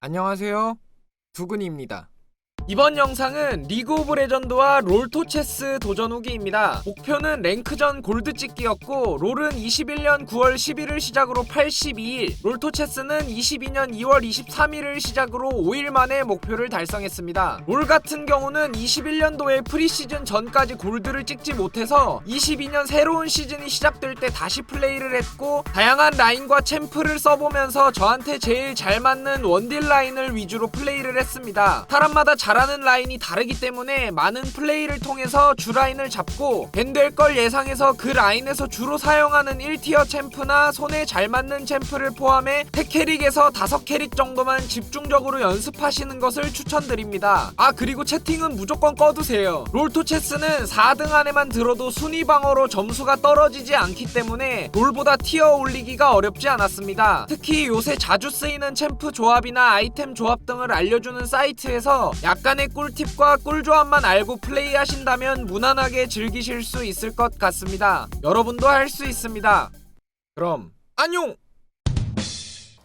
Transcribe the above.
안녕하세요. 두근이입니다. 이번 영상은 리그 오브 레전드와 롤토체스 도전 후기입니다. 목표는 랭크전 골드 찍기였고 롤은 21년 9월 11일 시작으로 82일, 롤토체스는 22년 2월 23일을 시작으로 5일 만에 목표를 달성했습니다. 롤 같은 경우는 21년도에 프리시즌 전까지 골드를 찍지 못해서 22년 새로운 시즌이 시작될 때 다시 플레이를 했고 다양한 라인과 챔프를 써보면서 저한테 제일 잘 맞는 원딜 라인을 위주로 플레이를 했습니다. 사람마다 잘 하는 라인이 다르기 때문에 많은 플레이를 통해서 주 라인을 잡고 밴될 걸 예상해서 그 라인에서 주로 사용하는 1티어 챔프나 손에 잘 맞는 챔프를 포함해 3캐릭에서 5캐릭 정도만 집중적으로 연습하시는 것을 추천드립니다. 아 그리고 채팅은 무조건 꺼두세요. 롤토체스는 4등 안에만 들어도 순위 방어로 점수가 떨어지지 않기 때문에 롤보다 티어 올리기가 어렵지 않았습니다. 특히 요새 자주 쓰이는 챔프 조합이나 아이템 조합 등을 알려주는 사이트에서 약간의 꿀팁과 꿀조합만 알고 플레이하신다면 무난하게 즐기실 수 있을 것 같습니다. 여러분도 할 수 있습니다. 그럼 안녕!